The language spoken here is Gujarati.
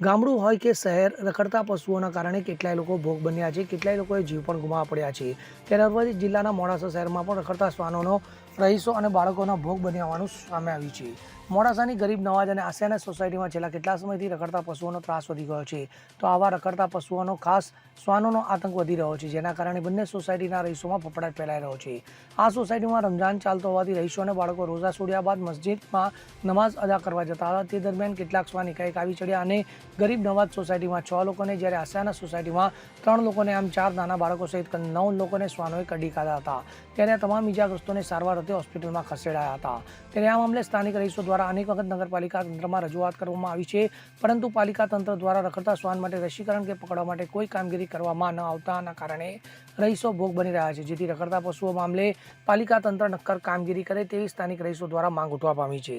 ગામડું હોય કે શહેર, રખડતા પશુઓના કારણે કેટલાય લોકો ભોગ બન્યા છે, કેટલાય લોકોએ જીવ પણ ગુમાવવા પડ્યા છે. ત્યારે જિલ્લાના મોડાસા શહેરમાં પણ રખડતા શ્વાનોનો રહીશો અને બાળકોના ભોગ બન્યા હોવાનું સામે આવ્યું છે. મોડાસાની ગરીબ નવાજ અને આસિયાના સોસાયટીમાં છેલ્લા કેટલા સમયથી રખડતા પશુઓનો ત્રાસ વધી ગયો છે. તો આવા રખડતા પશુઓનો ખાસ શ્વાનોનો આતંક વધી રહ્યો છે, જેના કારણે બંને સોસાયટીના રહીશોમાં ફફડાટ ફેલાઈ રહ્યો છે. આ સોસાયટીમાં રમજાન ચાલતો હોવાથી રહીશો અને બાળકો રોઝા છોડ્યા બાદ મસ્જિદમાં નમાઝ અદા કરવા જતા હતા. તે દરમિયાન કેટલાક શ્વાન એકાએક આવી ચડ્યા અને ગરીબ નવાજ સોસાયટીમાં છ લોકોને જ્યારે આસાના સોસાયટીમાં ત્રણ લોકોને આમ ચાર નાના બાળકો સહિત નવ લોકોને શ્વાનોએ કઢી ખાધા હતા. ત્યારે આ તમામ ઇજાગ્રસ્તોને સારવાર અર્થે હોસ્પિટલમાં ખસેડાયા હતા. ત્યારે આ મામલે સ્થાનિક રહીશો દ્વારા અનેક વખત નગરપાલિકા તંત્રમાં રજૂઆત કરવામાં આવી છે. પરંતુ પાલિકા તંત્ર દ્વારા રખડતા શ્વાન માટે રસીકરણ કે પકડવા માટે કોઈ કામગીરી કરવામાં ન આવતાના કારણે રહીશો ભોગ બની રહ્યા છે, જેથી રખડતા પશુઓ મામલે પાલિકા તંત્ર નક્કર કામગીરી કરે તેવી સ્થાનિક રહીશો દ્વારા માંગ ઉઠવા પામી છે.